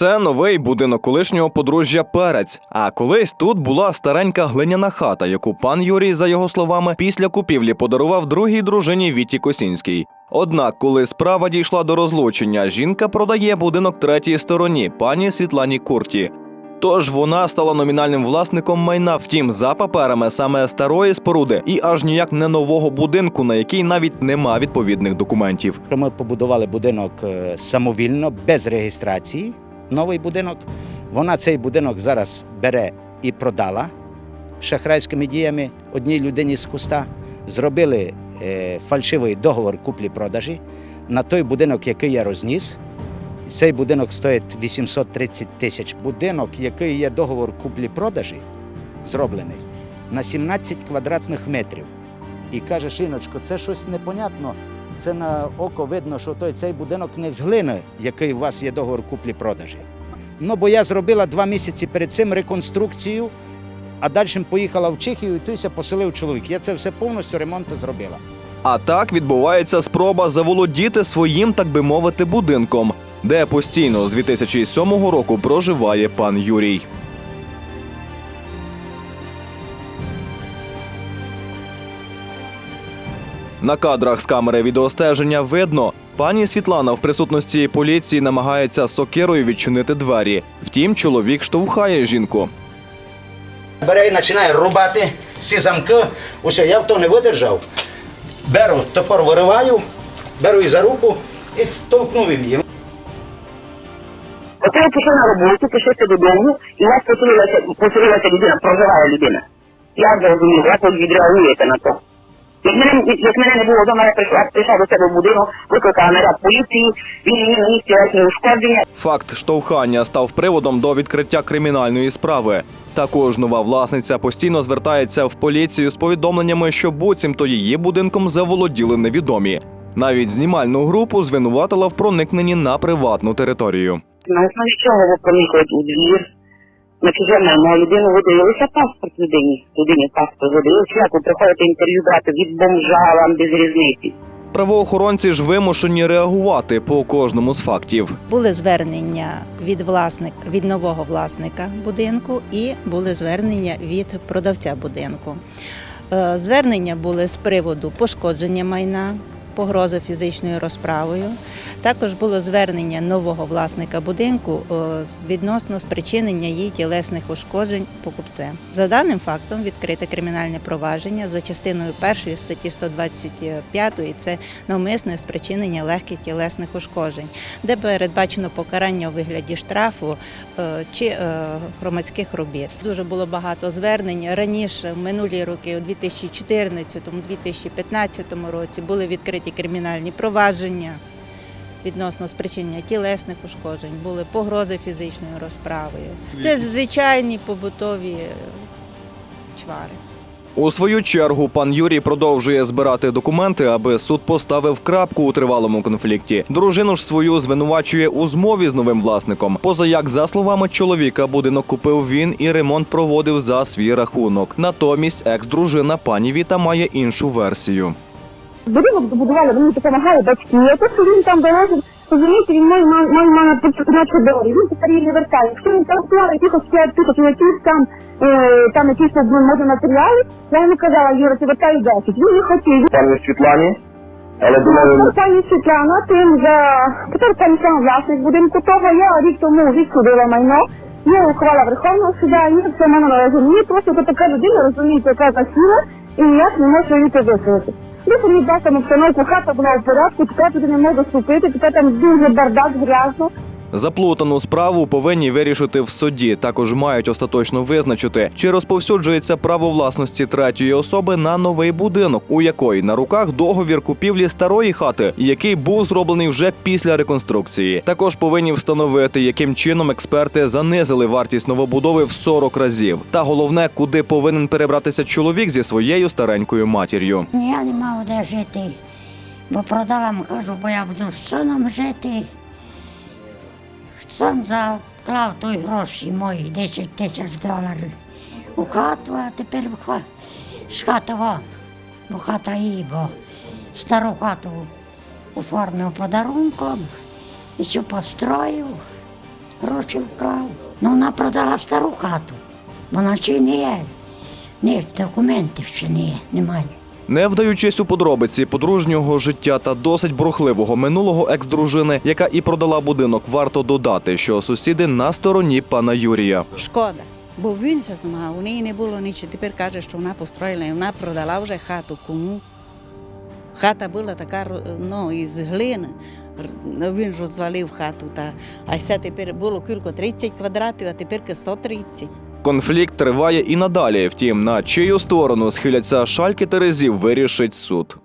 Це новий будинок колишнього подружжя Перець. А колись тут була старенька глиняна хата, яку пан Юрій, за його словами, після купівлі подарував другій дружині Віті Косінській. Однак, коли справа дійшла до розлучення, жінка продає будинок третій стороні, пані Світлані Курті. Тож вона стала номінальним власником майна. Втім, за паперами саме старої споруди і аж ніяк не нового будинку, на який навіть нема відповідних документів. Ми побудували будинок е, самовільно, без реєстрації. Новий будинок. Вона цей будинок зараз бере і продала шахрайськими діями одній людині з хуста. Зробили е, фальшивий договор куплі-продажі на той будинок, який я розніс. Цей будинок стоїть 830 тисяч. Будинок, який є договор куплі-продажі, зроблений на 17 квадратних метрів. І каже, Шиночко, це щось непонятно. Це на око видно, що той цей будинок не з глини, який у вас є договор куплі-продажі. Ну, бо я зробила два місяці перед цим реконструкцію, а далі поїхала в Чехію і туся поселив чоловік. Я це все повністю ремонт зробила. А так відбувається спроба заволодіти своїм, так би мовити, будинком, де постійно з 2007 року проживає пан Юрій. На кадрах з камери відеостеження видно, пані Світлана в присутності поліції намагається сокирою відчинити двері. Втім, чоловік штовхає жінку. Бере і починає рубати ці замки. Усе, я в то не видержав. Беру топор вириваю, беру її за руку і толкнув їм її. Оце я пішов на роботу, пішовся додому, і поселилася, поселилася людина, проживає людина. Як зрозумів, як ви відреагуєте на то? Як мене, як мене не було вдома, я прийшла, прийшла до себе в будинок, викликала наряд поліції, він мені на місці верхні ушкодження. Факт штовхання став приводом до відкриття кримінальної справи. Також нова власниця постійно звертається в поліцію з повідомленнями, що буцімто її будинком заволоділи невідомі. Навіть знімальну групу звинуватила в проникненні на приватну територію. На основі чого ви проникли у двір? На чуже майно людину видається паспорт людині. Людині паспорт видається, як ви приходите інтерв'ю брати від бомжа, вам без різниці. Правоохоронці ж вимушені реагувати по кожному з фактів. Були звернення від власник від нового власника будинку і були звернення від продавця будинку. Е, Звернення були з приводу пошкодження майна, погрози фізичною розправою. Також було звернення нового власника будинку е, відносно спричинення їй тілесних ушкоджень покупцем. За даним фактом відкрите кримінальне провадження за частиною першої статті 125 і це навмисне спричинення легких тілесних ушкоджень, де передбачено покарання у вигляді штрафу е, чи е, громадських робіт. Дуже було багато звернень раніше, в минулі роки, у 2014-2015 році, були відкриті кримінальні провадження. Відносно спричинення тілесних ушкоджень, були погрози фізичною розправою. Це звичайні побутові е, чвари. У свою чергу пан Юрій продовжує збирати документи, аби суд поставив крапку у тривалому конфлікті. Дружину ж свою звинувачує у змові з новим власником. Поза як, за словами чоловіка, будинок купив він і ремонт проводив за свій рахунок. Натомість екс-дружина пані Віта має іншу версію. Будинок добудували, мені допомагали батьки. А те, що він там доложив, розумієте, він має має має починати доларів. Він тепер її не вертає. Якщо він там вклав якихось 5 тисяч, якісь там, е, там якісь ну, може матеріали, я йому казала, Юра, ти вертай 10. Він не хотів. пані Світлані, але Ну, думаю, пані Світлана, тим за тепер пані сам власник будинку того, я рік тому відсудила майно. Є ухвала Верховного суда, і це мене належить. Мені просто то така людина, розумієте, яка засіла, і ніяк не може її висловити. Не дати там обстановку, хата була в порядку, тепер туди не можу вступити, тепер там дуже бардак, грязно. Заплутану справу повинні вирішити в суді. Також мають остаточно визначити, чи розповсюджується право власності третьої особи на новий будинок, у якої на руках договір купівлі старої хати, який був зроблений вже після реконструкції. Також повинні встановити, яким чином експерти занизили вартість новобудови в 40 разів. Та головне, куди повинен перебратися чоловік зі своєю старенькою матір'ю. Я не мав де жити, бо продала, кажу, бо я буду з сином жити. Сон заклав той гроші мої 10 тисяч доларів у хату, а тепер з хати вон, бо хата її, бо стару хату оформив подарунком і все построїв. гроші вклав. Ну, вона продала стару хату. Вона ще не є. Ні, документів ще не є, немає. Не вдаючись у подробиці подружнього життя та досить брухливого минулого екс-дружини, яка і продала будинок, варто додати, що сусіди на стороні пана Юрія. Шкода. Бо він се змагав, у неї не було нічого. Тепер каже, що вона построїла і вона продала вже хату. Кому? Хата була така ну, із глини. Він розвалив хату. Та, а все тепер було кілько 30 квадратів, а тепер 130. Конфлікт триває і надалі. Втім, на чию сторону схиляться шальки терезів, вирішить суд.